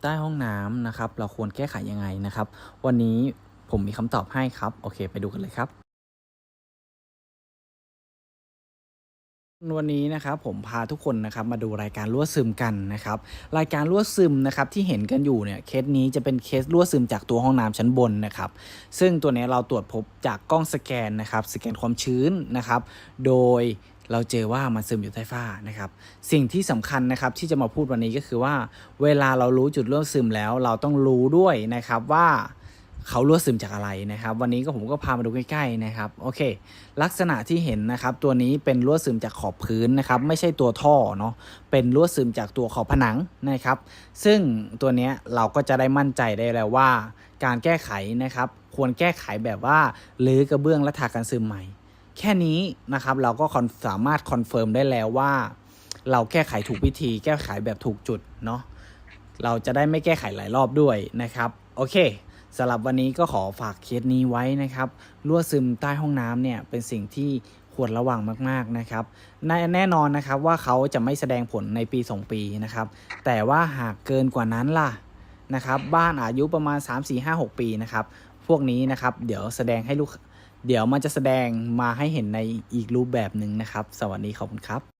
ใต้ห้องน้ำนะครับ เราควรแก้ไขยังไงนะครับ วันนี้ผมมีคำตอบให้ครับ โอเค ไปดูกันเลยครับ วันนี้นะครับผมพาทุกคนนะครับมาดูรายการรั่วซึมกันนะครับ รายการรั่วซึมนะครับที่เห็นกันอยู่เนี่ยเคสนี้จะเป็นเคสรั่วซึมจากตัวห้องน้ำชั้นบนนะครับ ซึ่งตัวนี้เราตรวจพบจากกล้องสแกนนะครับ สแกนความชื้นนะครับ โดย เราเจอว่ามันซึมอยู่ใต้ฝ้านะครับ สิ่งที่สำคัญนะครับที่จะมาพูดวันนี้ก็คือว่า เวลาเรารู้จุดรั่วซึมแล้ว เราต้องรู้ด้วยนะครับว่าเขารั่วซึมจากอะไรนะครับ วันนี้ก็ผมก็พามาดูใกล้ๆนะครับโอเค ลักษณะที่เห็นนะครับ ตัวนี้เป็นรั่วซึมจากขอบพื้นนะครับ ไม่ใช่ตัวท่อเนาะเป็นรั่วซึมจากตัวขอบผนังนะครับ ซึ่งตัวนี้เราก็จะได้มั่นใจได้แล้วว่า การแก้ไขนะครับ ควรแก้ไขแบบว่าหรือกระเบื้องและทากันซึมใหม่ แค่นี้นะครับเราก็สามารถคอนเฟิร์มได้แล้วว่า เราแก้ไขถูกวิธี แก้ไขแบบถูกจุดเนาะเราจะได้ไม่แก้ไขหลายรอบด้วยนะครับโอเคสำหรับวันนี้ก็ขอฝากเคสนี้ไว้นะครับรั่วซึมใต้ห้องน้ำเนี่ยเป็นสิ่งที่ควรระวังมากๆนะครับแน่แน่นอนนะครับว่าเขาจะไม่แสดงผลในปี 2 ปีนะครับ แต่ว่าหากเกินกว่านั้นล่ะนะครับ บ้านอายุประมาณ 3 4 5 6 ปีนะครับ พวกนี้นะครับ เดี๋ยวแสดงให้ลูก เดี๋ยวมันจะแสดงมาให้เห็นในอีกรูปแบบหนึ่งนะครับ สวัสดีขอบคุณครับ